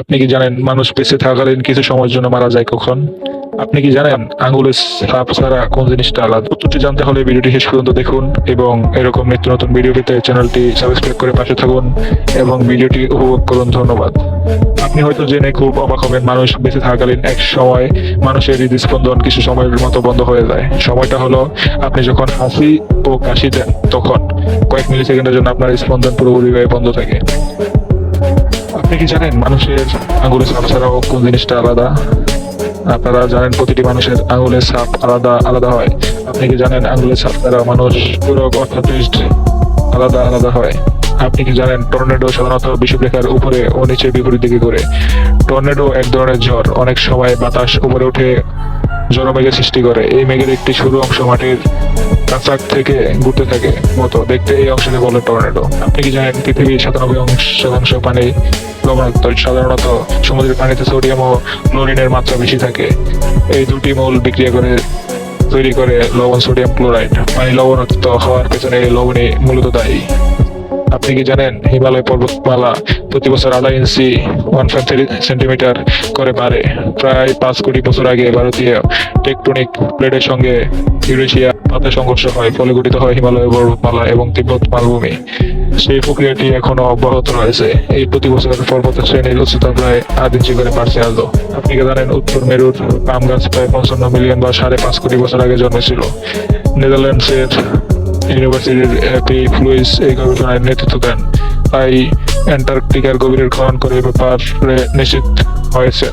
আপনি কি জানেন মানুষ বেঁচে থাকাকালীন কিছু সময়ের জন্য মারা যায় কখন? আপনি কি জানেন আঙ্গুলের সাপ ছাড়া কোন জিনিসটা আলাদা? উত্তরটি জানতে হলে ভিডিওটি শেষ পর্যন্ত দেখুন এবং এরকম নিত্য নতুন ভিডিও পেতে চ্যানেলটি সাবস্ক্রাইব করে পাশে থাকুন এবং ভিডিওটি উপভোগ করুন। ধন্যবাদ। আপনি হয়তো জেনে খুব অবাক হবেন, মানুষ বেঁচে থাকাকালীন এক সময় মানুষের হৃদস্পন্দন কিছু সময়ের মতো বন্ধ হয়ে যায়। সময়টা হলো আপনি যখন হাসি ও কাশি দেন, তখন কয়েক মিলি সেকেন্ডের জন্য আপনার স্পন্দন পুরোপুরিভাবে বন্ধ থাকে। কি জানেন মানুষের আঙুলের ছাপ ছাড়াও কোন জিনিসটা আলাদা? আপনারা জানেন প্রতিটি মানুষের আঙুলের ছাপ আলাদা আলাদা হয়। আপনি কি জানেন আঙুলের ছাপ ছাড়া মানুষ পুরো অর্থাৎ আলাদা আলাদা হয়? আপনি কি জানেন টর্নেডো সাধারণত বিষুবরেখার উপরে ও নিচে বিপরীত দিকে করে টর্নেডো এক ধরনের ঝড়। অনেক সময় বাতাস উপরে উঠে জড় মেঘের সৃষ্টি করে। এই মেঘের একটি সরু অংশ মাটির কাঁচাক থেকে ঘুরতে থাকে মতো দেখতে এই অংশকে বলে টর্নেডো। আপনি কি জানেন, পৃথিবীর সাতানব্বই অংশ শতাংশ পানি লবণাক্ত, সাধারণত সমুদ্রের পানিতে সোডিয়াম ও ক্লোরিনের মাত্রা বেশি থাকে। এই দুটি মূল বিক্রিয়া করে তৈরি করে লবণ সোডিয়াম ক্লোরাইড। পানি লবণাক্ত হওয়ার পেছনে এই লবণই মূলত দায়ী। আপনি কি জানেন, হিমালয় পর্বতমালা প্রতি বছর আধা ইঞ্চি ওয়ান থ্রি সেন্টিমিটার করে বাড়ে। প্রায় পাঁচ কোটি বছর আগে ভারতীয় টেকটনিক প্লেটের সঙ্গে ইউরেশিয়া পাতে সংঘর্ষ হয়, ফলে গঠিত হয় হিমালয় পর্বতমালা এবং তিব্বত মালভূমি। সেই প্রক্রিয়াটি এখনও অব্যাহত রয়েছে। এই প্রতি বছর পর্বত শ্রেণির উচ্চতা প্রায় আট করে বাড়ছে আজও আপনি কি জানেন, উত্তর মেরুর পাম গাছ প্রায় পঞ্চান্ন মিলিয়ন বা সাড়ে পাঁচ কোটি বছর আগে জন্মেছিল। নেদারল্যান্ডসের ইউনিভার্সিটির পি ফ্লুইস এই গবেষণায় নেতৃত্ব দেন। তাই অ্যান্টার্কটিকার গভীরের খনন করে ব্যাপারে নিশ্চিত হয়েছে